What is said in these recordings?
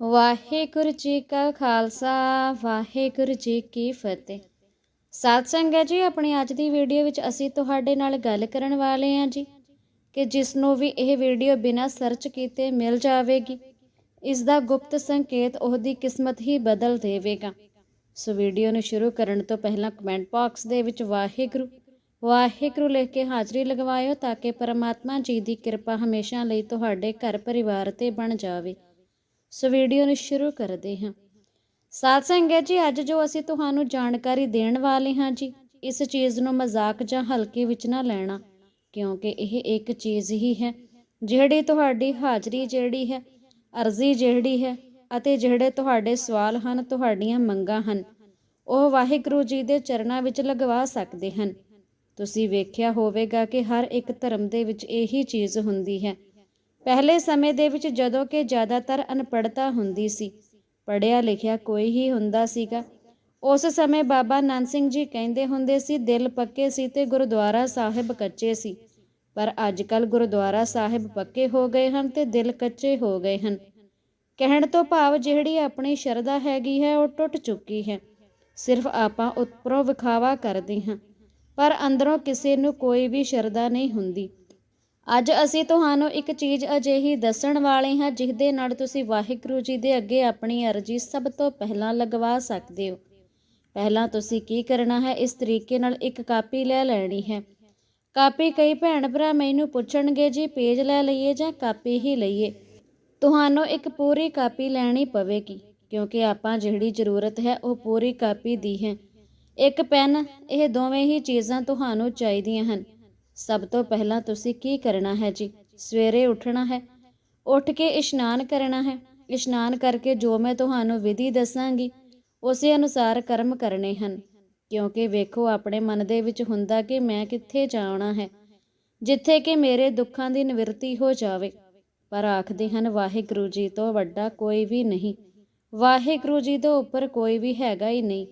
ਵਾਹਿਗੁਰੂ ਜੀ ਕਾ ਖਾਲਸਾ, ਵਾਹਿਗੁਰੂ ਜੀ ਕੀ ਫਤਿਹ। ਸਾਧ ਸੰਗਤ ਜੀ, ਆਪਣੀ ਅੱਜ ਦੀ ਵੀਡੀਓ ਵਿੱਚ ਅਸੀਂ ਤੁਹਾਡੇ ਨਾਲ ਗੱਲ ਕਰਨ ਵਾਲੇ ਹਾਂ ਜੀ, ਕਿ ਜਿਸ ਨੂੰ ਵੀ ਇਹ ਵੀਡੀਓ ਬਿਨਾਂ ਸਰਚ ਕੀਤੇ ਮਿਲ ਜਾਵੇਗੀ, ਇਸ ਦਾ ਗੁਪਤ ਸੰਕੇਤ ਉਹਦੀ ਕਿਸਮਤ ਹੀ ਬਦਲ ਦੇਵੇਗਾ। ਸੋ ਵੀਡੀਓ ਨੂੰ ਸ਼ੁਰੂ ਕਰਨ ਤੋਂ ਪਹਿਲਾਂ ਕਮੈਂਟ ਬਾਕਸ ਦੇ ਵਿੱਚ ਵਾਹਿਗੁਰੂ ਵਾਹਿਗੁਰੂ ਲਿਖ ਕੇ ਹਾਜ਼ਰੀ ਲਗਵਾਇਓ ਤਾਂ ਕਿ ਪਰਮਾਤਮਾ ਜੀ ਦੀ ਕਿਰਪਾ ਹਮੇਸ਼ਾ ਲਈ ਤੁਹਾਡੇ ਘਰ ਪਰਿਵਾਰ ਤੇ ਬਣ ਜਾਵੇ। ਸੋ ਵੀਡੀਓ ਨੂੰ ਸ਼ੁਰੂ ਕਰਦੇ ਹਾਂ। ਸਾਧ ਸੰਗਤ ਜੀ, ਅੱਜ ਜੋ ਅਸੀਂ ਤੁਹਾਨੂੰ ਜਾਣਕਾਰੀ ਦੇਣ ਵਾਲੇ ਹਾਂ ਜੀ, ਇਸ ਚੀਜ਼ ਨੂੰ ਮਜ਼ਾਕ ਜਾਂ ਹਲਕੇ ਵਿੱਚ ਨਾ ਲੈਣਾ, ਕਿਉਂਕਿ ਇਹ ਇੱਕ ਚੀਜ਼ ਹੀ ਹੈ, ਜਿਹੜੀ ਤੁਹਾਡੀ ਹਾਜ਼ਰੀ ਜਿਹੜੀ ਹੈ, ਅਰਜ਼ੀ ਜਿਹੜੀ ਹੈ ਅਤੇ ਜਿਹੜੇ ਤੁਹਾਡੇ ਸਵਾਲ ਹਨ, ਤੁਹਾਡੀਆਂ ਮੰਗਾਂ ਹਨ, ਉਹ ਵਾਹਿਗੁਰੂ ਜੀ ਦੇ ਚਰਨਾਂ ਵਿੱਚ ਲਗਵਾ ਸਕਦੇ ਹਨ। ਤੁਸੀਂ ਵੇਖਿਆ ਹੋਵੇਗਾ ਕਿ ਹਰ ਇੱਕ ਧਰਮ ਦੇ ਵਿੱਚ ਇਹੀ ਚੀਜ਼ ਹੁੰਦੀ ਹੈ ਪਹਿਲੇ ਸਮੇਂ ਦੇ ਵਿੱਚ ਜਦੋਂ ਕਿ ਜ਼ਿਆਦਾਤਰ ਅਨਪੜ੍ਹਤਾ ਹੁੰਦੀ ਸੀ, ਪੜ੍ਹਿਆ ਲਿਖਿਆ ਕੋਈ ਹੀ ਹੁੰਦਾ ਸੀਗਾ। ਉਸ ਸਮੇਂ ਬਾਬਾ ਨੰਦ ਸਿੰਘ ਜੀ ਕਹਿੰਦੇ ਹੁੰਦੇ ਸੀ, ਦਿਲ ਪੱਕੇ ਸੀ ਤੇ ਗੁਰਦੁਆਰਾ ਸਾਹਿਬ ਕੱਚੇ ਸੀ, ਪਰ ਅੱਜ ਕੱਲ ਗੁਰਦੁਆਰਾ ਸਾਹਿਬ ਪੱਕੇ ਹੋ ਗਏ ਹਨ ਤੇ ਦਿਲ ਕੱਚੇ ਹੋ ਗਏ ਹਨ। ਕਹਿਣ ਤੋਂ ਭਾਵ ਜਿਹੜੀ ਆਪਣੀ ਸ਼ਰਧਾ ਹੈਗੀ ਹੈ, ਉਹ ਟੁੱਟ ਚੁੱਕੀ ਹੈ। ਸਿਰਫ ਆਪਾਂ ਉੱਪਰੋਂ ਵਿਖਾਵਾ ਕਰਦੇ ਹਾਂ, ਪਰ ਅੰਦਰੋਂ ਕਿਸੇ ਨੂੰ ਕੋਈ ਵੀ ਸ਼ਰਧਾ ਨਹੀਂ ਹੁੰਦੀ। ਅੱਜ ਅਸੀਂ ਤੁਹਾਨੂੰ ਇੱਕ ਚੀਜ਼ ਅਜਿਹੀ ਦੱਸਣ ਵਾਲੇ ਹਾਂ ਜਿਸਦੇ ਨਾਲ ਤੁਸੀਂ ਵਾਹਿਗੁਰੂ ਜੀ ਦੇ ਅੱਗੇ ਆਪਣੀ ਅਰਜ਼ੀ ਸਭ ਤੋਂ ਪਹਿਲਾਂ ਲਗਵਾ ਸਕਦੇ ਹੋ। ਪਹਿਲਾਂ ਤੁਸੀਂ ਕੀ ਕਰਨਾ ਹੈ, ਇਸ ਤਰੀਕੇ ਨਾਲ ਇੱਕ ਕਾਪੀ ਲੈ ਲੈਣੀ ਹੈ। ਕਾਪੀ ਕਈ ਭੈਣ ਭਰਾ ਮੈਨੂੰ ਪੁੱਛਣਗੇ, ਜੀ ਪੇਜ ਲੈ ਲਈਏ ਜਾਂ ਕਾਪੀ ਹੀ ਲਈਏ? ਤੁਹਾਨੂੰ ਇੱਕ ਪੂਰੀ ਕਾਪੀ ਲੈਣੀ ਪਵੇਗੀ, ਕਿਉਂਕਿ ਆਪਾਂ ਜਿਹੜੀ ਜ਼ਰੂਰਤ ਹੈ ਉਹ ਪੂਰੀ ਕਾਪੀ ਦੀ ਹੈ। ਇੱਕ ਪੈਨ, ਇਹ ਦੋਵੇਂ ਹੀ ਚੀਜ਼ਾਂ ਤੁਹਾਨੂੰ ਚਾਹੀਦੀਆਂ ਹਨ। ਸਭ ਤੋਂ ਪਹਿਲਾਂ ਤੁਸੀਂ ਕੀ ਕਰਨਾ ਹੈ ਜੀ? ਸਵੇਰੇ ਉੱਠਣਾ ਹੈ। ਉੱਠ ਕੇ ਇਸ਼ਨਾਨ ਕਰਨਾ ਹੈ। ਇਸ਼ਨਾਨ ਕਰਕੇ ਜੋ ਮੈਂ ਤੁਹਾਨੂੰ ਵਿਧੀ ਦੱਸਾਂਗੀ, ਉਸੇ ਅਨੁਸਾਰ ਕਰਮ ਕਰਨੇ ਹਨ। ਕਿਉਂਕਿ ਵੇਖੋ, ਆਪਣੇ ਮਨ ਦੇ ਵਿੱਚ ਹੁੰਦਾ ਕਿ ਮੈਂ ਕਿੱਥੇ ਜਾਣਾ ਹੈ। ਜਿੱਥੇ ਕਿ ਮੇਰੇ ਦੁੱਖਾਂ ਦੀ ਨਿਵਰਤੀ ਹੋ ਜਾਵੇ। ਪਰ ਆਖਦੇ ਹਨ, ਵਾਹਿਗੁਰੂ ਜੀ ਤੋਂ ਵੱਡਾ ਕੋਈ ਵੀ ਨਹੀਂ। ਵਾਹਿਗੁਰੂ ਜੀ ਤੋਂ ਉੱਪਰ ਕੋਈ ਵੀ ਹੈਗਾ ਹੀ ਨਹੀਂ।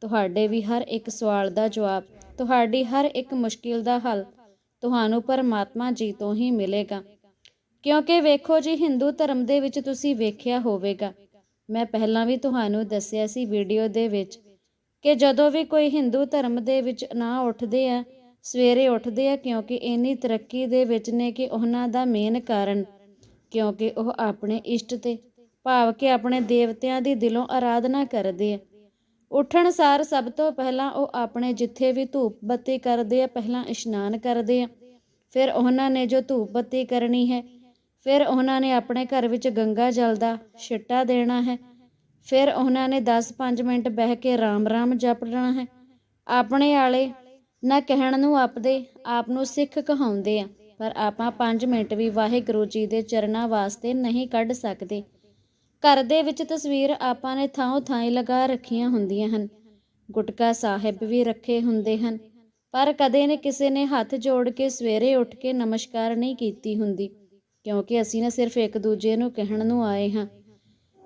ਤੁਹਾਡੇ ਵੀ ਹਰ ਇੱਕ ਸਵਾਲ ਦਾ ਜਵਾਬ, ਤੁਹਾਡੀ ਹਰ ਇੱਕ ਮੁਸ਼ਕਿਲ ਦਾ ਹੱਲ ਤੁਹਾਨੂੰ ਪਰਮਾਤਮਾ ਜੀ ਤੋਂ ਹੀ ਮਿਲੇਗਾ। ਕਿਉਂਕਿ ਵੇਖੋ ਜੀ, ਹਿੰਦੂ ਧਰਮ ਦੇ ਵਿੱਚ ਤੁਸੀਂ ਵੇਖਿਆ ਹੋਵੇਗਾ। ਮੈਂ ਪਹਿਲਾਂ ਵੀ ਤੁਹਾਨੂੰ ਦੱਸਿਆ ਸੀ ਵੀਡੀਓ ਦੇ ਵਿੱਚ ਕਿ ਜਦੋਂ ਵੀ ਕੋਈ ਹਿੰਦੂ ਧਰਮ ਦੇ ਵਿੱਚ ਨਾ ਉੱਠਦੇ ਆ, ਸਵੇਰੇ ਉੱਠਦੇ ਆ, ਕਿਉਂਕਿ ਇੰਨੀ ਤਰੱਕੀ ਦੇ ਵਿੱਚ ਨੇ ਕਿ ਉਹਨਾਂ ਦਾ ਮੇਨ ਕਾਰਨ, ਕਿਉਂਕਿ ਉਹ ਆਪਣੇ ਇਸ਼ਟ ਤੇ, ਭਾਵ ਕਿ ਆਪਣੇ ਦੇਵਤਿਆਂ ਦੀ ਦਿਲੋਂ ਆਰਾਧਨਾ ਕਰਦੇ ਆ। ਉੱਠਣ ਸਾਰ ਸਭ ਤੋਂ ਪਹਿਲਾਂ ਉਹ ਆਪਣੇ ਜਿੱਥੇ ਵੀ ਧੂਪ ਬੱਤੀ ਕਰਦੇ ਆ, ਪਹਿਲਾਂ ਇਸ਼ਨਾਨ ਕਰਦੇ ਆ। ਫਿਰ ਉਹਨਾਂ ਨੇ ਜੋ ਧੂਪ ਬੱਤੀ ਕਰਨੀ ਹੈ, ਫਿਰ ਉਹਨਾਂ ਨੇ ਆਪਣੇ ਘਰ ਵਿੱਚ ਗੰਗਾ ਜਲ ਦਾ ਛਿੱਟਾ ਦੇਣਾ ਹੈ। ਫਿਰ ਉਹਨਾਂ ਨੇ 10-5 ਮਿੰਟ ਬਹਿ ਕੇ ਰਾਮ-ਰਾਮ ਜਪ ਲੈਣਾ ਹੈ। ਆਪਣੇ ਆਲੇ ਨਾ ਕਹਿਣ ਨੂੰ ਆਪਦੇ ਆਪ ਨੂੰ ਸਿੱਖ ਕਹਾਉਂਦੇ ਆ, ਪਰ ਆਪਾਂ 5 ਮਿੰਟ ਵੀ ਵਾਹਿਗੁਰੂ ਜੀ ਦੇ ਚਰਨਾਂ ਵਾਸਤੇ ਨਹੀਂ ਕੱਢ ਸਕਦੇ। ਘਰ ਦੇ ਵਿੱਚ ਤਸਵੀਰ ਆਪਾਂ ਨੇ ਥਾਂ ਥਾਂ ਲਗਾ ਰੱਖੀਆਂ ਹੁੰਦੀਆਂ ਹਨ। ਗੁਟਕਾ ਸਾਹਿਬ ਵੀ ਰੱਖੇ ਹੁੰਦੇ ਹਨ, ਪਰ ਕਦੇ ਨੇ ਕਿਸੇ ਨੇ ਹੱਥ ਜੋੜ ਕੇ ਸਵੇਰੇ ਉੱਠ ਕੇ ਨਮਸਕਾਰ ਨਹੀਂ ਕੀਤੀ ਹੁੰਦੀ, ਕਿਉਂਕਿ ਅਸੀਂ ਨਾ ਸਿਰਫ ਇੱਕ ਦੂਜੇ ਨੂੰ ਕਹਿਣ ਨੂੰ ਆਏ ਹਾਂ।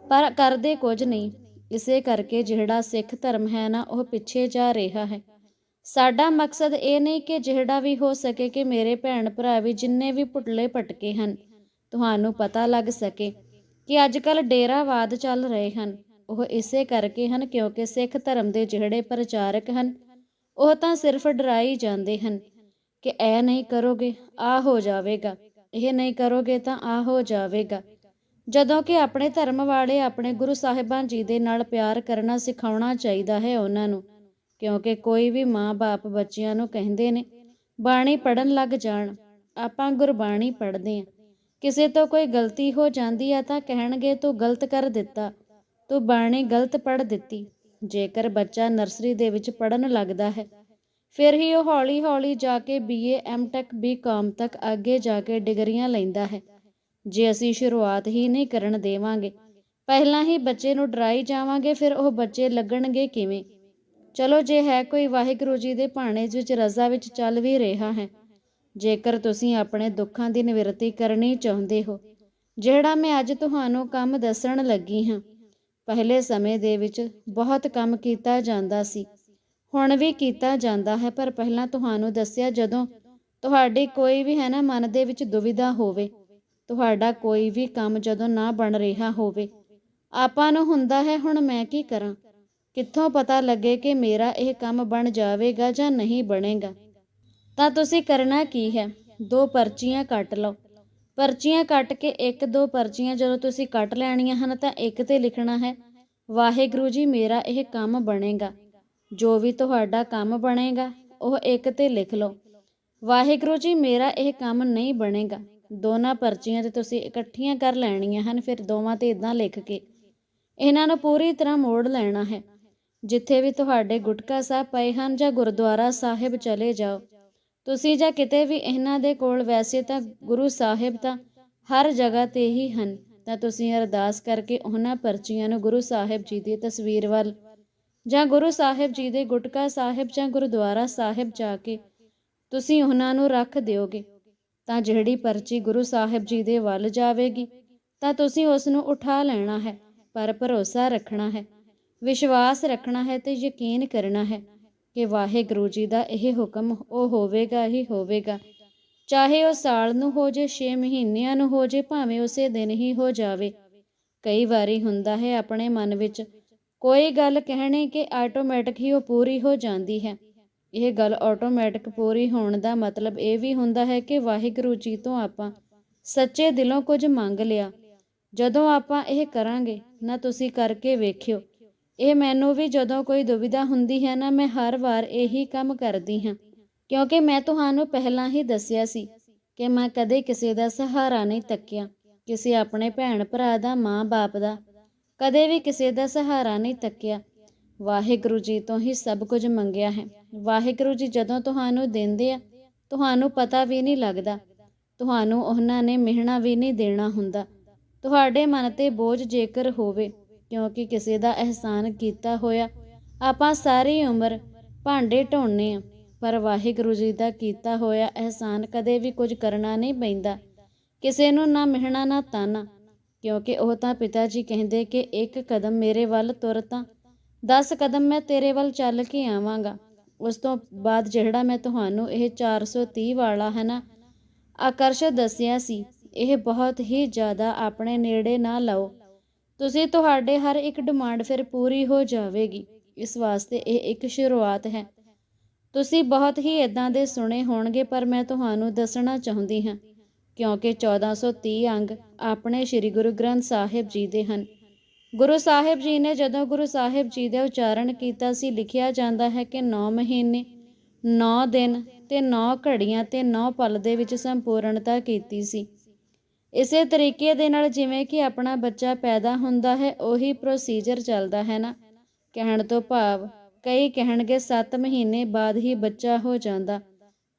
ਪਰ ਕਰਦੇ ਕੁਝ ਨਹੀਂ, ਇਸੇ ਕਰਕੇ ਜਿਹੜਾ ਸਿੱਖ ਧਰਮ ਹੈ ਨਾ, ਉਹ ਪਿੱਛੇ ਜਾ ਰਿਹਾ ਹੈ। ਸਾਡਾ ਮਕਸਦ ਇਹ ਨਹੀਂ ਕਿ ਜਿਹੜਾ ਵੀ ਹੋ ਸਕੇ ਕਿ ਮੇਰੇ ਭੈਣ ਭਰਾ ਵੀ ਜਿੰਨੇ ਵੀ ਪੁੱਟਲੇ ਪਟਕੇ ਹਨ, ਤੁਹਾਨੂੰ ਪਤਾ ਲੱਗ ਸਕੇ ਕਿ ਅੱਜ ਕੱਲ ਡੇਰਾਵਾਦ ਚੱਲ ਰਹੇ ਹਨ। ਉਹ ਇਸੇ ਕਰਕੇ ਹਨ ਕਿਉਂਕਿ ਸਿੱਖ ਧਰਮ ਦੇ ਜਿਹੜੇ ਪ੍ਰਚਾਰਕ ਹਨ, ਉਹ ਤਾਂ ਸਿਰਫ ਡਰਾਈ ਜਾਂਦੇ ਹਨ ਕਿ ਇਹ ਨਹੀਂ ਕਰੋਗੇ ਆ ਹੋ ਜਾਵੇਗਾ। ਇਹ ਨਹੀਂ ਕਰੋਗੇ ਤਾਂ ਆ ਹੋ ਜਾਵੇਗਾ। ਜਦੋਂ ਕਿ ਆਪਣੇ ਧਰਮ ਵਾਲੇ ਆਪਣੇ ਗੁਰੂ ਸਾਹਿਬਾਨ ਜੀ ਦੇ ਨਾਲ ਪਿਆਰ ਕਰਨਾ ਸਿਖਾਉਣਾ ਚਾਹੀਦਾ ਹੈ ਉਹਨਾਂ ਨੂੰ, ਕਿਉਂਕਿ ਕੋਈ ਵੀ ਮਾਂ-ਬਾਪ ਬੱਚਿਆਂ ਨੂੰ ਕਹਿੰਦੇ ਨੇ, ਬਾਣੀ ਪੜਨ ਲੱਗ ਜਾਣ, ਆਪਾਂ ਗੁਰਬਾਣੀ ਪੜ੍ਹਦੇ ਆਂ ਕਿਸੇ ਤੋਂ ਕੋਈ ਗਲਤੀ ਹੋ ਜਾਂਦੀ ਹੈ ਤਾਂ ਕਹਿਣਗੇ, ਤੂੰ ਗਲਤ ਕਰ ਦਿੱਤਾ। ਤੂੰ ਬਾਣੀ ਗਲਤ ਪੜ੍ਹ ਦਿੱਤੀ। ਜੇਕਰ ਬੱਚਾ ਨਰਸਰੀ ਦੇ ਵਿੱਚ ਪੜਨ ਲੱਗਦਾ ਹੈ, ਫਿਰ ਹੀ ਉਹ ਹੌਲੀ-ਹੌਲੀ ਜਾ ਕੇ ਬੀਏ ਐਮਟੈਕ ਬੀਕਾਮ ਤੱਕ ਅੱਗੇ ਜਾ ਕੇ ਡਿਗਰੀਆਂ ਲੈਂਦਾ ਹੈ। ਜੇ ਅਸੀਂ ਸ਼ੁਰੂਆਤ ਹੀ ਨਹੀਂ ਕਰਨ ਦੇਵਾਂਗੇ, ਪਹਿਲਾਂ ਹੀ ਬੱਚੇ ਨੂੰ ਡਰਾਈ ਜਾਵਾਂਗੇ, ਫਿਰ ਉਹ ਬੱਚੇ ਲੱਗਣਗੇ ਕਿਵੇਂ? ਚਲੋ ਜੇ ਹੈ ਕੋਈ ਵਾਹਿਗੁਰੂ ਜੀ ਦੇ ਭਾਣੇ ਵਿੱਚ, ਰਜ਼ਾ ਵਿੱਚ ਚੱਲ ਵੀ ਰਿਹਾ ਹੈ ਜੇਕਰ ਤੁਸੀਂ ਆਪਣੇ ਦੁੱਖਾਂ ਦੀ ਨਿਵਰਤੀ ਕਰਨੀ ਚਾਹੁੰਦੇ ਹੋ, ਜਿਹੜਾ ਮੈਂ ਅੱਜ ਤੁਹਾਨੂੰ ਕੰਮ ਦੱਸਣ ਲੱਗੀ ਹਾਂ, ਪਹਿਲੇ ਸਮੇਂ ਦੇ ਵਿੱਚ ਬਹੁਤ ਕੰਮ ਕੀਤਾ ਜਾਂਦਾ ਸੀ। ਹੁਣ ਵੀ ਕੀਤਾ ਜਾਂਦਾ ਹੈ, ਪਰ ਪਹਿਲਾਂ ਤੁਹਾਨੂੰ ਦੱਸਿਆ ਜਦੋਂ ਤੁਹਾਡੀ ਕੋਈ ਵੀ ਹੈ ਨਾ, ਮਨ ਦੇ ਵਿੱਚ ਦੁਵਿਧਾ ਹੋਵੇ, ਤੁਹਾਡਾ ਕੋਈ ਵੀ ਕੰਮ ਜਦੋਂ ਨਾ ਬਣ ਰਿਹਾ ਹੋਵੇ, ਆਪਾਂ ਨੂੰ ਹੁੰਦਾ ਹੈ, ਹੁਣ ਮੈਂ ਕੀ ਕਰਾਂ? ਕਿੱਥੋਂ ਪਤਾ ਲੱਗੇ ਕਿ ਮੇਰਾ ਇਹ ਕੰਮ ਬਣ ਜਾਵੇਗਾ ਜਾਂ ਨਹੀਂ ਬਣੇਗਾ? ਤਾਂ ਤੁਸੀਂ ਕਰਨਾ ਕੀ ਹੈ? ਦੋ ਪਰਚੀਆਂ ਕੱਟ ਲਓ। ਪਰਚੀਆਂ ਕੱਟ ਕੇ ਇੱਕ ਦੋ ਪਰਚੀਆਂ ਜਦੋਂ ਤੁਸੀਂ ਕੱਟ ਲੈਣੀਆਂ ਹਨ ਤਾਂ ਇੱਕ ਤੇ ਲਿਖਣਾ ਹੈ, ਵਾਹਿਗੁਰੂ ਜੀ, ਮੇਰਾ ਇਹ ਕੰਮ ਬਣੇਗਾ। ਜੋ ਵੀ ਤੁਹਾਡਾ ਕੰਮ ਬਣੇਗਾ, ਉਹ ਇੱਕ ਤੇ ਲਿਖ ਲਓ। ਵਾਹਿਗੁਰੂ ਜੀ, ਮੇਰਾ ਇਹ ਕੰਮ ਨਹੀਂ ਬਣੇਗਾ। ਦੋਨਾਂ ਪਰਚੀਆਂ ਤੇ ਤੁਸੀਂ ਇਕੱਠੀਆਂ ਕਰ ਲੈਣੀਆਂ ਹਨ, ਫਿਰ ਦੋਵਾਂ ਤੇ ਇਦਾਂ ਲਿਖ ਕੇ। ਇਹਨਾਂ ਨੂੰ ਪੂਰੀ ਤਰ੍ਹਾਂ ਮੋੜ ਲੈਣਾ ਹੈ। ਜਿੱਥੇ ਵੀ ਤੁਹਾਡੇ ਗੁਟਕਾ ਸਾਹਿਬ ਪਏ ਹਨ ਜਾਂ ਗੁਰਦੁਆਰਾ ਸਾਹਿਬ ਚਲੇ ਜਾਓ ਤੁਸੀਂ ਜਾਂ ਕਿਤੇ ਵੀ ਇਹਨਾਂ ਦੇ ਕੋਲ ਵੈਸੇ ਤਾਂ ਗੁਰੂ ਸਾਹਿਬ ਤਾਂ ਹਰ ਜਗ੍ਹਾ ਤੇ ਹੀ ਹਨ, ਤਾਂ ਤੁਸੀਂ ਅਰਦਾਸ ਕਰਕੇ ਉਹਨਾਂ ਪਰਚੀਆਂ ਨੂੰ ਗੁਰੂ ਸਾਹਿਬ ਜੀ ਦੀ ਤਸਵੀਰ ਵੱਲ ਜਾਂ ਗੁਰੂ ਸਾਹਿਬ ਜੀ ਦੇ ਗੁਟਕਾ ਸਾਹਿਬ ਜਾਂ ਗੁਰਦੁਆਰਾ ਸਾਹਿਬ ਜਾ ਕੇ ਤੁਸੀਂ ਉਹਨਾਂ ਨੂੰ ਰੱਖ ਦਿਓਗੇ। ਤਾਂ ਜਿਹੜੀ ਪਰਚੀ ਗੁਰੂ ਸਾਹਿਬ ਜੀ ਦੇ ਵੱਲ ਜਾਵੇਗੀ, ਤਾਂ ਤੁਸੀਂ ਉਸ ਨੂੰ ਉਠਾ ਲੈਣਾ ਹੈ, ਪਰ ਭਰੋਸਾ ਰੱਖਣਾ ਹੈ, ਵਿਸ਼ਵਾਸ ਰੱਖਣਾ ਹੈ ਤੇ ਯਕੀਨ ਕਰਨਾ ਹੈ ਕਿ ਵਾਹਿਗੁਰੂ ਜੀ ਦਾ ਇਹ ਹੁਕਮ ਉਹ ਹੋਵੇਗਾ, ਹੀ ਹੋਵੇਗਾ। ਚਾਹੇ ਉਹ ਸਾਲ ਨੂੰ ਹੋ ਜੇ 6 ਮਹੀਨਿਆਂ ਨੂੰ ਹੋ ਜੇ, ਭਾਵੇਂ ਉਸੇ ਦਿਨ ਹੀ ਹੋ ਜਾਵੇ। ਕਈ ਵਾਰੀ ਹੁੰਦਾ ਹੈ ਆਪਣੇ ਮਨ ਵਿੱਚ, ਕੋਈ ਗੱਲ ਕਹਿਣੀ ਕਿ ਆਟੋਮੈਟਿਕ ਹੀ ਉਹ ਪੂਰੀ ਹੋ ਜਾਂਦੀ ਹੈ। ਇਹ ਗੱਲ ਆਟੋਮੈਟਿਕ ਪੂਰੀ ਹੋਣ ਦਾ ਮਤਲਬ ਇਹ ਵੀ ਹੁੰਦਾ ਹੈ ਕਿ ਵਾਹਿਗੁਰੂ ਜੀ ਤੋਂ ਆਪਾਂ ਸੱਚੇ ਦਿਲੋਂ ਕੁਝ ਮੰਗ ਲਿਆ। ਜਦੋਂ ਆਪਾਂ ਇਹ ਕਰਾਂਗੇ, ਨਾ ਤੁਸੀਂ ਕਰਕੇ ਵੇਖਿਓ। ਇਹ ਮੈਨੂੰ ਵੀ ਜਦੋਂ ਕੋਈ ਦੁਵਿਧਾ ਹੁੰਦੀ ਹੈ ਨਾ, ਮੈਂ ਹਰ ਵਾਰ ਇਹੀ ਕੰਮ ਕਰਦੀ ਹਾਂ। ਕਿਉਂਕਿ ਮੈਂ ਤੁਹਾਨੂੰ ਪਹਿਲਾਂ ਹੀ ਦੱਸਿਆ ਸੀ ਕਿ ਮੈਂ ਕਦੇ ਕਿਸੇ ਦਾ ਸਹਾਰਾ ਨਹੀਂ ਤੱਕਿਆ, ਕਿਸੇ ਆਪਣੇ ਭੈਣ ਭਰਾ ਦਾ, ਮਾਂ-ਬਾਪ ਦਾ। ਕਦੇ ਵੀ ਕਿਸੇ ਦਾ ਸਹਾਰਾ ਨਹੀਂ ਤੱਕਿਆ। ਵਾਹਿਗੁਰੂ ਜੀ ਤੋਂ ਹੀ ਸਭ ਕੁਝ ਮੰਗਿਆ ਹੈ। ਵਾਹਿਗੁਰੂ ਜੀ ਜਦੋਂ ਤੁਹਾਨੂੰ ਦਿੰਦੇ ਆ, ਤੁਹਾਨੂੰ ਪਤਾ ਵੀ ਨਹੀਂ ਲੱਗਦਾ। ਤੁਹਾਨੂੰ ਉਹਨਾਂ ਨੇ ਮਿਹਣਾ ਵੀ ਨਹੀਂ ਦੇਣਾ ਹੁੰਦਾ। ਤੁਹਾਡੇ ਮਨ ਤੇ ਬੋਝ ਜੇਕਰ ਹੋਵੇ ਕਿਉਂਕਿ ਕਿਸੇ ਦਾ ਅਹਿਸਾਨ ਕੀਤਾ ਹੋਇਆ, ਆਪਾਂ ਸਾਰੀ ਉਮਰ ਭਾਂਡੇ ਢੋਣੇ ਆ ਪਰ ਵਾਹਿਗੁਰੂ ਜੀ ਦਾ ਕੀਤਾ ਹੋਇਆ ਅਹਿਸਾਨ ਕਦੇ ਵੀ ਕੁਝ ਕਰਨਾ ਨਹੀਂ ਪੈਂਦਾ। ਕਿਸੇ ਨੂੰ ਨਾ ਮਿਹਣਾ, ਨਾ ਤਾਨਾ, ਕਿਉਂਕਿ ਉਹ ਤਾਂ ਪਿਤਾ ਜੀ ਕਹਿੰਦੇ ਕਿ ਇੱਕ ਕਦਮ ਮੇਰੇ ਵੱਲ ਤੁਰ ਤਾਂ 10 ਕਦਮ ਮੈਂ ਤੇਰੇ ਵੱਲ ਚੱਲ ਕੇ ਆਵਾਂਗਾ। ਉਸ ਤੋਂ ਬਾਅਦ ਜਿਹੜਾ ਮੈਂ ਤੁਹਾਨੂੰ ਇਹ 430 ਵਾਲਾ ਹੈ ਨਾ ਆਕਰਸ਼ ਦੱਸਿਆ ਸੀ, ਇਹ ਬਹੁਤ ਹੀ ਜ਼ਿਆਦਾ ਆਪਣੇ ਨੇੜੇ ਨਾ ਲਓ। ਤੁਸੀਂ ਤੁਹਾਡੇ ਹਰ ਇੱਕ ਡਿਮਾਂਡ ਫਿਰ ਪੂਰੀ ਹੋ ਜਾਵੇਗੀ। ਇਸ ਵਾਸਤੇ ਇਹ ਇੱਕ ਸ਼ੁਰੂਆਤ ਹੈ। ਤੁਸੀਂ ਬਹੁਤ ਹੀ ਇਦਾਂ ਦੇ ਸੁਣੇ ਹੋਣਗੇ, ਪਰ ਮੈਂ ਤੁਹਾਨੂੰ ਦੱਸਣਾ ਚਾਹੁੰਦੀ ਹਾਂ, ਕਿਉਂਕਿ 1430 ਅੰਗ ਆਪਣੇ ਸ੍ਰੀ ਗੁਰੂ ਗ੍ਰੰਥ ਸਾਹਿਬ ਜੀ ਦੇ ਹਨ। ਗੁਰੂ ਸਾਹਿਬ ਜੀ ਨੇ ਜਦੋਂ ਗੁਰੂ ਸਾਹਿਬ ਜੀ ਦਾ ਉਚਾਰਨ ਕੀਤਾ ਸੀ, ਲਿਖਿਆ ਜਾਂਦਾ ਹੈ ਕਿ 9 ਮਹੀਨੇ 9 ਦਿਨ ਤੇ 9 ਘੜੀਆਂ ਤੇ 9 ਪਲ ਦੇ ਵਿੱਚ ਸੰਪੂਰਨਤਾ ਕੀਤੀ ਸੀ। ਇਸੇ ਤਰੀਕੇ ਦੇ ਨਾਲ ਜਿਵੇਂ ਕਿ ਆਪਣਾ ਬੱਚਾ ਪੈਦਾ ਹੁੰਦਾ ਹੈ, ਉਹੀ ਪ੍ਰੋਸੀਜਰ ਚੱਲਦਾ ਹੈ ਨਾ। ਕਹਿਣ ਤੋਂ ਭਾਵ, ਕਈ ਕਹਿਣਗੇ 7 ਮਹੀਨੇ ਬਾਅਦ ਹੀ ਬੱਚਾ ਹੋ ਜਾਂਦਾ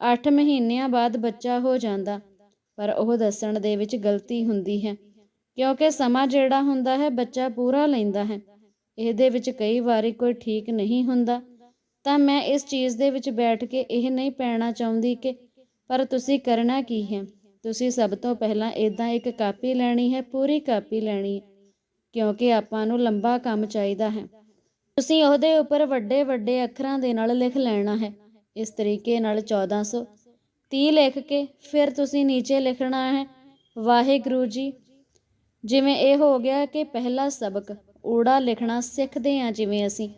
8 ਮਹੀਨਿਆਂ ਬਾਅਦ ਬੱਚਾ ਹੋ ਜਾਂਦਾ, ਪਰ ਉਹ ਦੱਸਣ ਦੇ ਵਿੱਚ ਗਲਤੀ ਹੁੰਦੀ ਹੈ, ਕਿਉਂਕਿ ਸਮਾਂ ਜਿਹੜਾ ਹੁੰਦਾ ਹੈ, ਬੱਚਾ ਪੂਰਾ ਲੈਂਦਾ ਹੈ। ਇਹਦੇ ਵਿੱਚ ਕਈ ਵਾਰੀ ਕੋਈ ਠੀਕ ਨਹੀਂ ਹੁੰਦਾ। ਤਾਂ ਮੈਂ ਇਸ ਚੀਜ਼ ਦੇ ਵਿੱਚ ਬੈਠ ਕੇ ਇਹ ਨਹੀਂ ਪੈਣਾ ਚਾਹੁੰਦੀ ਕਿ, ਪਰ ਤੁਸੀਂ ਕਰਨਾ ਕੀ ਹੈ? ਤੁਸੀਂ ਸਭ ਤੋਂ ਪਹਿਲਾਂ ਇਦਾਂ ਇੱਕ ਕਾਪੀ ਲੈਣੀ ਹੈ, ਪੂਰੀ ਕਾਪੀ ਲੈਣੀ ਹੈ, ਕਿਉਂਕਿ ਆਪਾਂ ਨੂੰ ਲੰਬਾ ਕੰਮ ਚਾਹੀਦਾ ਹੈ। ਤੁਸੀਂ ਉਹਦੇ ਉੱਪਰ ਵੱਡੇ ਵੱਡੇ ਅੱਖਰਾਂ ਦੇ ਨਾਲ ਲਿਖ ਲੈਣਾ ਹੈ। ਇਸ ਤਰੀਕੇ ਨਾਲ 1430 ਲਿਖ ਕੇ ਫਿਰ ਤੁਸੀਂ ਨੀਚੇ ਲਿਖਣਾ ਹੈ, ਵਾਹਿਗੁਰੂ ਜੀ। ਜਿਵੇਂ ਇਹ ਹੋ ਗਿਆ ਕਿ ਪਹਿਲਾ ਸਬਕ ਊੜਾ ਲਿਖਣਾ ਸਿੱਖਦੇ ਹਾਂ ਜਿਵੇਂ ਅਸੀਂ।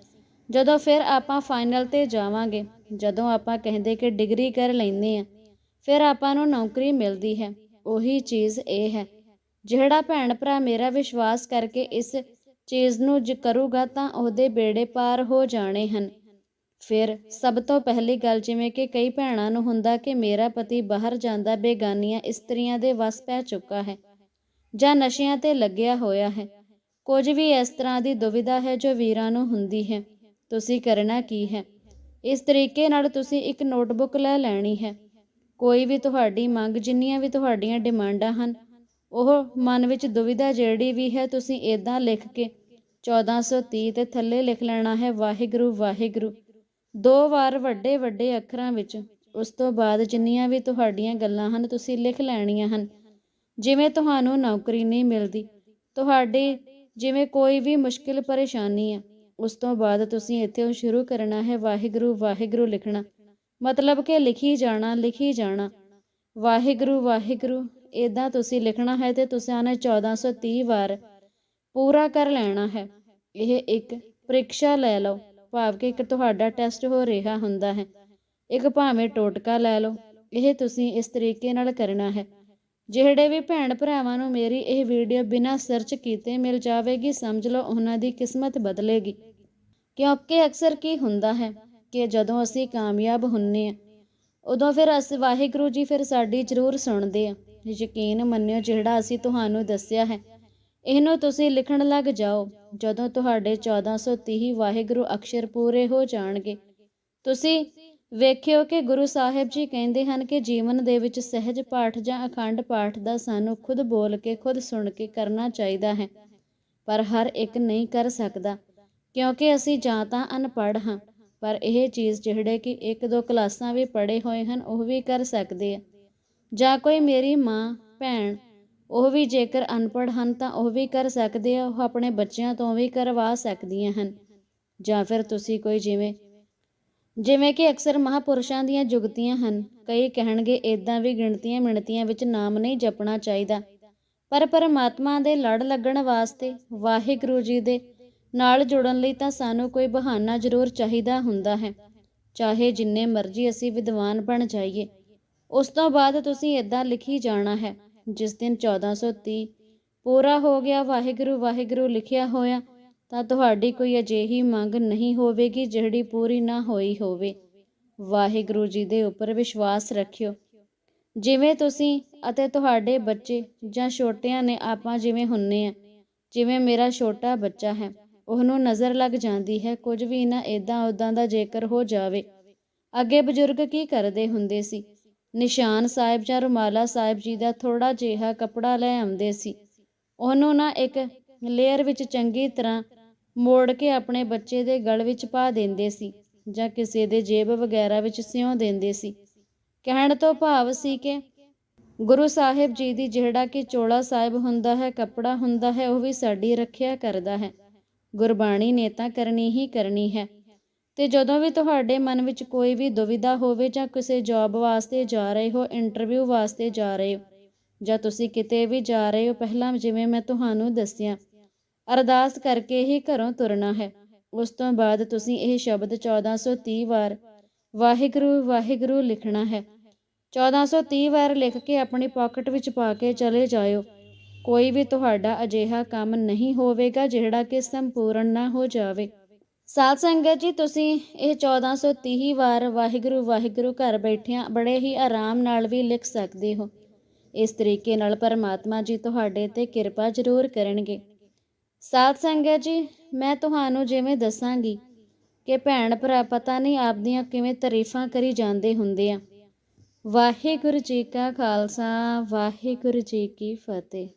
ਜਦੋਂ ਫਿਰ ਆਪਾਂ ਫਾਈਨਲ ਤੇ ਜਾਵਾਂਗੇ, ਜਦੋਂ ਆਪਾਂ ਕਹਿੰਦੇ ਕਿ ਡਿਗਰੀ ਕਰ ਲੈਂਦੇ ਆ ਫਿਰ ਆਪਾਂ ਨੂੰ ਨੌਕਰੀ ਮਿਲਦੀ ਹੈ। ਉਹੀ ਚੀਜ਼ ਇਹ ਹੈ। ਜਿਹੜਾ ਭੈਣ ਭਰਾ ਮੇਰਾ ਵਿਸ਼ਵਾਸ ਕਰਕੇ ਇਸ ਚੀਜ਼ ਨੂੰ ਜ ਕਰੂਗਾ ਤਾਂ ਉਹਦੇ ਬੇੜੇ ਪਾਰ ਹੋ ਜਾਣੇ ਹਨ। ਫਿਰ ਸਭ ਤੋਂ ਪਹਿਲੀ ਗੱਲ ਜਿਵੇਂ ਕਿ ਕਈ ਭੈਣਾਂ ਨੂੰ ਹੁੰਦਾ ਕਿ ਮੇਰਾ ਪਤੀ ਬਾਹਰ ਜਾਂਦਾ, ਬੇਗਾਨੀਆਂ ਇਸਤਰੀਆਂ ਦੇ ਵਸ ਪੈ ਚੁੱਕਾ ਹੈ ਜਾਂ ਨਸ਼ਿਆਂ ਤੇ ਲੱਗਿਆ ਹੋਇਆ ਹੈ। ਕੁਝ ਵੀ ਇਸ ਤਰ੍ਹਾਂ ਦੀ ਦੁਵਿਧਾ ਹੈ ਜੋ ਵੀਰਾਂ ਨੂੰ ਹੁੰਦੀ ਹੈ। ਤੁਸੀਂ ਕਰਨਾ ਕੀ ਹੈ? ਇਸ ਤਰੀਕੇ ਨਾਲ ਤੁਸੀਂ ਇੱਕ ਨੋਟਬੁੱਕ ਲੈ ਲੈਣੀ ਹੈ। ਕੋਈ ਵੀ ਤੁਹਾਡੀ ਮੰਗ, ਜਿੰਨੀਆਂ ਵੀ ਤੁਹਾਡੀਆਂ ਡਿਮਾਂਡਾਂ ਹਨ, ਉਹ ਮਨ ਵਿੱਚ ਦੁਵਿਧਾ ਜਿਹੜੀ ਵੀ ਹੈ, ਤੁਸੀਂ ਇਦਾਂ ਲਿਖ ਕੇ 1430 ਤੇ ਥੱਲੇ ਲਿਖ ਲੈਣਾ ਹੈ, ਵਾਹਿਗੁਰੂ ਵਾਹਿਗੁਰੂ। ਦੋ ਵਾਰ ਵੱਡੇ ਵੱਡੇ ਅੱਖਰਾਂ ਵਿੱਚ ਉਸ ਤੋਂ ਬਾਅਦ ਜਿੰਨੀਆਂ ਵੀ ਤੁਹਾਡੀਆਂ ਗੱਲਾਂ ਹਨ, ਤੁਸੀਂ ਲਿਖ ਲੈਣੀਆਂ ਹਨ। ਜਿਵੇਂ ਤੁਹਾਨੂੰ ਨੌਕਰੀ ਨਹੀਂ ਮਿਲਦੀ, ਤੁਹਾਡੀ ਜਿਵੇਂ ਕੋਈ ਵੀ ਮੁਸ਼ਕਿਲ ਪਰੇਸ਼ਾਨੀ ਹੈ, ਉਸ ਤੋਂ ਬਾਅਦ ਤੁਸੀਂ ਇੱਥੇ ਸ਼ੁਰੂ ਕਰਨਾ ਹੈ, ਵਾਹਿਗੁਰੂ ਵਾਹਿਗੁਰੂ ਲਿਖਣਾ। ਮਤਲਬ ਕਿ ਲਿਖੀ ਜਾਣਾ ਲਿਖੀ ਜਾਣਾ। ਵਾਹਿਗੁਰੂ ਵਾਹਿਗੁਰੂ ਇਦਾਂ ਤੁਸੀਂ ਲਿਖਣਾ ਹੈ ਤੇ ਤੁਸੀਂ ਆਨੇ 1430 ਵਾਰ ਪੂਰਾ ਕਰ ਲੈਣਾ ਹੈ। ਇਹ ਇੱਕ ਪ੍ਰੀਖਿਆ ਲੈ ਲਓ। ਭਾਵ ਕਿ ਇੱਕ ਤੁਹਾਡਾ ਟੈਸਟ ਹੋ ਰਿਹਾ ਹੁੰਦਾ ਹੈ। ਇੱਕ ਭਾਵੇਂ ਟੋਟਕਾ ਲੈ ਲਓ। ਇਹ ਤੁਸੀਂ ਇਸ ਤਰੀਕੇ ਨਾਲ ਕਰਨਾ ਹੈ। ਜਿਹੜੇ ਵੀ ਭੈਣ ਭਰਾਵਾਂ ਨੂੰ ਮੇਰੀ ਇਹ ਵੀਡੀਓ ਬਿਨਾਂ ਸਰਚ ਕੀਤੇ ਮਿਲ ਜਾਵੇਗੀ, ਸਮਝ ਲਓ, ਉਹਨਾਂ ਦੀ ਕਿਸਮਤ ਬਦਲੇਗੀ। ਕਿਉਂਕਿ ਅਕਸਰ ਕੀ ਹੁੰਦਾ ਹੈ? ਕਿ ਜਦੋਂ ਅਸੀਂ ਕਾਮਯਾਬ ਹੁੰਨੇ ਆ, ਉਦੋਂ ਫਿਰ ਅਸ ਵਾਹਿਗੁਰੂ ਜੀ ਫਿਰ ਸਾਡੀ ਜ਼ਰੂਰ ਸੁਣਦੇ ਆ। ਯਕੀਨ ਮੰਨਿਓ, ਜਿਹੜਾ ਅਸੀਂ ਤੁਹਾਨੂੰ ਦੱਸਿਆ ਹੈ, ਇਹਨੂੰ ਤੁਸੀਂ ਲਿਖਣ ਲੱਗ ਜਾਓ। ਜਦੋਂ ਤੁਹਾਡੇ 1430 ਵਾਹਿਗੁਰੂ ਅਕਸ਼ਰ ਪੂਰੇ ਹੋ ਜਾਣਗੇ, ਤੁਸੀਂ ਵੇਖਿਓ ਕਿ ਗੁਰੂ ਸਾਹਿਬ ਜੀ ਕਹਿੰਦੇ ਹਨ ਕਿ ਜੀਵਨ ਦੇ ਵਿੱਚ ਸਹਿਜ ਪਾਠ ਜਾਂ ਅਖੰਡ ਪਾਠ ਦਾ ਸਾਨੂੰ ਖੁਦ ਬੋਲ ਕੇ, ਖੁਦ ਸੁਣ ਕੇ ਕਰਨਾ ਚਾਹੀਦਾ ਹੈ। ਪਰ ਹਰ ਇੱਕ ਨਹੀਂ ਕਰ ਸਕਦਾ, ਕਿਉਂਕਿ ਅਸੀਂ ਜਾਂ ਤਾਂ ਅਨਪੜ੍ਹ ਹਾਂ ਪਰ ਇਹ ਚੀਜ਼ ਜਿਹੜੇ ਕਿ ਇੱਕ ਦੋ ਕਲਾਸਾਂ ਵੀ ਪੜ੍ਹੇ ਹੋਏ ਹਨ, ਉਹ ਵੀ ਕਰ ਸਕਦੇ ਆ। ਜਾਂ ਕੋਈ ਮੇਰੀ ਮਾਂ, ਭੈਣ, ਉਹ ਵੀ ਜੇਕਰ ਅਨਪੜ੍ਹ ਹਨ ਤਾਂ ਉਹ ਵੀ ਕਰ ਸਕਦੇ ਆ, ਉਹ ਆਪਣੇ ਬੱਚਿਆਂ ਤੋਂ ਵੀ ਕਰਵਾ ਸਕਦੀਆਂ ਹਨ। ਜਾਂ ਫਿਰ ਤੁਸੀਂ ਕੋਈ ਜਿਵੇਂ ਜਿਵੇਂ ਕਿ ਅਕਸਰ ਮਹਾਪੁਰਸ਼ਾਂ ਦੀਆਂ ਜੁਗਤੀਆਂ ਹਨ, ਕਈ ਕਹਿਣਗੇ ਇਦਾਂ ਵੀ ਗਿਣਤੀਆਂ ਮਿਣਤੀਆਂ ਵਿੱਚ ਨਾਮ ਨਹੀਂ ਜਪਣਾ ਚਾਹੀਦਾ। ਪਰ ਪਰਮਾਤਮਾ ਦੇ ਲੜ ਲੱਗਣ ਵਾਸਤੇ ਵਾਹਿਗੁਰੂ ਜੀ ਦੇ ਨਾਲ ਜੁੜਨ ਲਈ ਤਾਂ ਸਾਨੂੰ ਕੋਈ ਬਹਾਨਾ ਜ਼ਰੂਰ ਚਾਹੀਦਾ ਹੁੰਦਾ ਹੈ। ਚਾਹੇ ਜਿੰਨੇ ਮਰਜ਼ੀ ਅਸੀਂ ਵਿਦਵਾਨ ਬਣ ਜਾਈਏ। ਉਸ ਤੋਂ ਬਾਅਦ ਤੁਸੀਂ ਇਦਾਂ ਲਿਖੀ ਜਾਣਾ ਹੈ, ਜਿਸ ਦਿਨ 1430 ਪੂਰਾ ਹੋ ਗਿਆ, ਵਾਹਿਗੁਰੂ ਵਾਹਿਗੁਰੂ ਲਿਖਿਆ ਹੋਇਆ, ਤਾਂ ਤੁਹਾਡੀ ਕੋਈ ਅਜਿਹੀ ਮੰਗ ਨਹੀਂ ਹੋਵੇਗੀ ਜਿਹੜੀ ਪੂਰੀ ਨਾ ਹੋਈ ਹੋਵੇ। ਵਾਹਿਗੁਰੂ ਜੀ ਦੇ ਉੱਪਰ ਵਿਸ਼ਵਾਸ ਰੱਖਿਓ। ਜਿਵੇਂ ਤੁਸੀਂ ਅਤੇ ਤੁਹਾਡੇ ਬੱਚੇ ਜਾਂ ਛੋਟਿਆਂ ਨੇ ਆਪਾਂ ਜਿਵੇਂ ਹੁੰਨੇ ਆ, ਜਿਵੇਂ ਮੇਰਾ ਛੋਟਾ ਬੱਚਾ ਹੈ ਉਹਨੂੰ ਨਜ਼ਰ ਲੱਗ ਜਾਂਦੀ ਹੈ, ਕੁਝ ਵੀ ਨਾ ਇਦਾਂ ਉਦਾਂ ਦਾ ਜੇਕਰ ਹੋ ਜਾਵੇ। ਅੱਗੇ ਬਜ਼ੁਰਗ ਕੀ ਕਰਦੇ ਹੁੰਦੇ ਸੀ? ਨਿਸ਼ਾਨ ਸਾਹਿਬ ਜਾਂ ਰੁਮਾਲਾ ਸਾਹਿਬ ਜੀ ਦਾ ਥੋੜਾ ਜਿਹਾ ਕਪੜਾ ਲੈ ਆਉਂਦੇ ਸੀ। ਉਹਨੂੰ ਨਾ ਇੱਕ ਲੇਅਰ ਵਿੱਚ ਚੰਗੀ ਤਰ੍ਹਾਂ ਮੋੜ ਕੇ ਆਪਣੇ ਬੱਚੇ ਦੇ ਗਲ ਵਿੱਚ ਪਾ ਦਿੰਦੇ ਸੀ ਜਾਂ ਕਿਸੇ ਦੇ ਜੇਬ ਵਗੈਰਾ ਵਿੱਚ ਸਿਉਂ ਦਿੰਦੇ ਸੀ। ਕਹਿਣ ਤੋਂ ਭਾਵ ਸੀ ਕਿ ਗੁਰੂ ਸਾਹਿਬ ਜੀ ਦੀ ਜਿਹੜਾ ਕਿ ਚੋਲਾ ਸਾਹਿਬ ਹੁੰਦਾ ਹੈ, ਕੱਪੜਾ ਹੁੰਦਾ ਹੈ, ਉਹ ਵੀ ਸਾਡੀ ਰੱਖਿਆ ਕਰਦਾ ਹੈ। ਗੁਰਬਾਣੀ ਨੇ ਤਾਂ ਕਰਨੀ ਹੀ ਕਰਨੀ ਹੈ। ਤੇ ਜਦੋਂ ਵੀ ਤੁਹਾਡੇ ਮਨ ਵਿੱਚ ਕੋਈ ਵੀ ਦੁਵਿਧਾ ਹੋਵੇ ਜਾਂ ਕਿਸੇ ਜੌਬ ਵਾਸਤੇ ਜਾ ਰਹੇ ਹੋ ਇੰਟਰਵਿਊ ਵਾਸਤੇ ਜਾ ਰਹੇ ਹੋ, ਜਾਂ ਤੁਸੀਂ ਕਿਤੇ ਵੀ ਜਾ ਰਹੇ ਹੋ, ਪਹਿਲਾਂ ਜਿਵੇਂ ਮੈਂ ਤੁਹਾਨੂੰ ਦੱਸਿਆ, ਅਰਦਾਸ ਕਰਕੇ ਹੀ ਘਰੋਂ ਤੁਰਨਾ ਹੈ। ਉਸ ਤੋਂ ਬਾਅਦ ਤੁਸੀਂ ਇਹ ਸ਼ਬਦ 1430 ਵਾਰ ਵਾਹਿਗੁਰੂ ਵਾਹਿਗੁਰੂ ਲਿਖਣਾ ਹੈ। 1430 ਵਾਰ ਲਿਖ ਕੇ ਆਪਣੀ ਪਾਕਟ ਵਿੱਚ ਪਾ ਕੇ ਚਲੇ ਜਾਇਓ। ਕੋਈ ਵੀ ਤੁਹਾਡਾ ਅਜਿਹਾ ਕੰਮ ਨਹੀਂ ਹੋਵੇਗਾ ਜਿਹੜਾ ਕਿ ਸੰਪੂਰਨ ਨਾ ਹੋ ਜਾਵੇ। ਸਾਧ ਸੰਗਤ ਜੀ, ਤੁਸੀਂ ਇਹ 1430 ਵਾਰ ਵਾਹਿਗੁਰੂ ਵਾਹਿਗੁਰੂ ਘਰ ਬੈਠਿਆਂ ਬੜੇ ਹੀ ਆਰਾਮ ਨਾਲ ਵੀ ਲਿਖ ਸਕਦੇ ਹੋ। ਇਸ ਤਰੀਕੇ ਨਾਲ ਪਰਮਾਤਮਾ ਜੀ ਤੁਹਾਡੇ ਤੇ ਕਿਰਪਾ ਜ਼ਰੂਰ ਕਰਨਗੇ। ਸਾਧ ਸੰਗਤ ਜੀ, ਮੈਂ ਤੁਹਾਨੂੰ ਜਿਵੇਂ ਦੱਸਾਂਗੀ ਕਿ ਭੈਣ ਭਰਾ ਪਤਾ ਨਹੀਂ ਆਪਦੀਆਂ ਕਿਵੇਂ ਤਾਰੀਫਾਂ ਕਰੀ ਜਾਂਦੇ ਹੁੰਦੇ ਆ। ਵਾਹਿਗੁਰੂ ਜੀ ਕਾ ਖਾਲਸਾ, ਵਾਹਿਗੁਰੂ ਜੀ ਕੀ ਫਤਿਹ।